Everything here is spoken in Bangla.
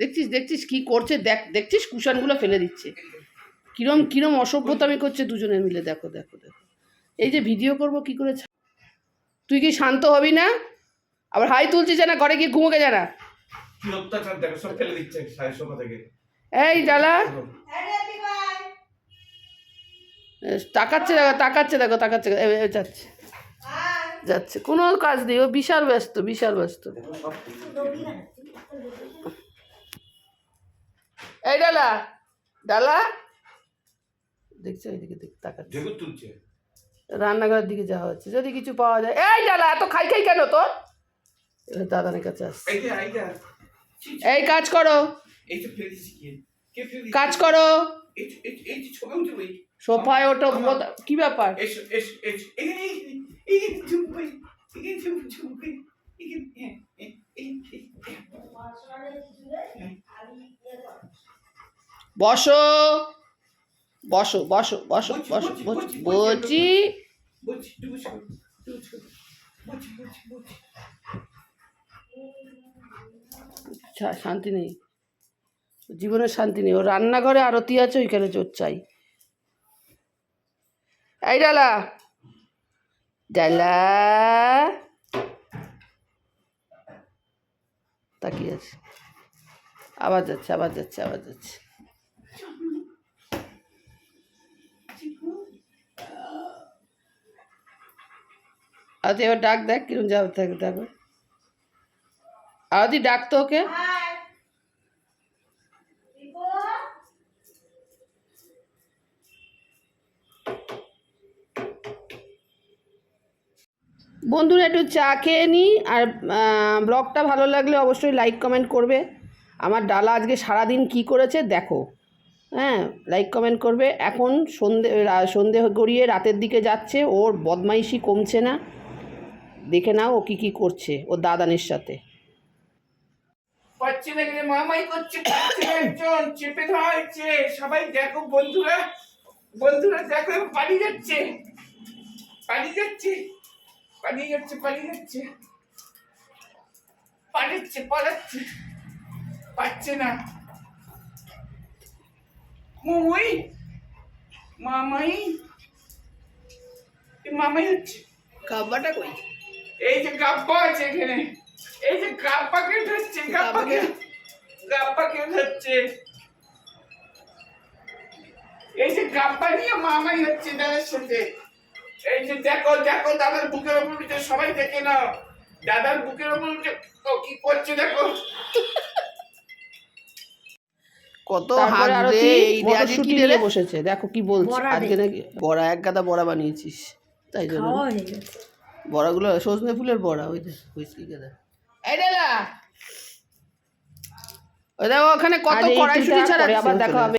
দেখছিস দেখছিস কি করছে? দেখ দেখছিস কুশানগুলো ফেলে দিচ্ছে। কিরম কিরম অসভ্যতামি করছে দুজনে মিলে। দেখো দেখো দেখো। এই যে ভিডিও করব কি করে তুই কি শান্ত হবি না? আবার হাই তুলছিস না ঘরে গিয়ে ঘুমোকে জানা? এই ডালা তাকাচ্ছে দেখো তাকাচ্ছে দেখো তাকাচ্ছে যাচ্ছে। যাচ্ছে কোনো কাজ নেই ও বিশাল ব্যস্ত বিশাল ব্যস্ত। এই ডালা ডালা। দেখছ এইদিকে দেখ তাকাচ্ছে। রান্নাঘরের দিকে যাওয়া হচ্ছে যদি কিছু পাওয়া যায়। এই ডালা এত খাই খাই কেন তোর? এবার দাদানের কাছে আসছে। এই কাজ করো? কাজ করো। সোফায় ওঠো কি ব্যাপার? এই এই এই বসো। বসো বসো বসো বসো বসো বলছি শান্তি নেই। জীবনের শান্তি নেই। ও রান্নাঘরে আরতি আছে ওইখানে চোর চাই। এই ডালা। ডালা। তাকিয়ে আছে। আবার যাচ্ছে আবার যাচ্ছে আবার যাচ্ছে। আরতি এবার ডাক দেখ, কিরম যাবে থাকে, দেখো। ডাক তো ওকে? বন্ধুরা একটু চা খেয়ে নিই আর ব্লগটা ভালো লাগলে অবশ্যই লাইক কমেন্ট করবে। আমার ডালা আজকে সারাদিন কি করেছে দেখো। হ্যাঁ লাইক কমেন্ট করবে। এখন সন্ধে সন্ধে গড়িয়ে রাতের দিকে যাচ্ছে, ওর বদমাইশি কমছে না। দেখে নাও ও কী কী করছে ওর দাদানের সাথে। করছে চেপে সবাই দেখো বন্ধুরা পালিয়ে যাচ্ছে পালিয়ে যাচ্ছে। পালিয়ে যাচ্ছে পালিয়ে যাচ্ছে। পালাচ্ছে পালাচ্ছে। পাচ্ছে না। ওই মামাই। মামাই হচ্ছে। কাব্বাটা কই? এই যে গাব্বা আছে এখানে। এই যে গাব্বাকে ধরছে গাব্বাকে গাব্বাকে ধরছে। এই যে গাব্বা নিয়ে মামাই হচ্ছে দাদার সাথে। এই যে দেখো দেখো দাদার বুকের ওপর উঠে সবাই দেখে নাও। দাদার বুকের ওপর উঠে কি করছে দেখো। কত তারপরে হাত রে এই রে, আজকে কি বসেছে। দেখো কি বলছে। আজকে নাকি বড়া এক গাদা বড়া বানিয়েছিস। তাই জন্য। বড়াগুলো সজনে ফুলের বড়া ওই যে হুইস্কি গাদা এই ডালা ওই দেখো ওখানে কত কড়াইশুটি ছাড়া আবার দেখা হবে।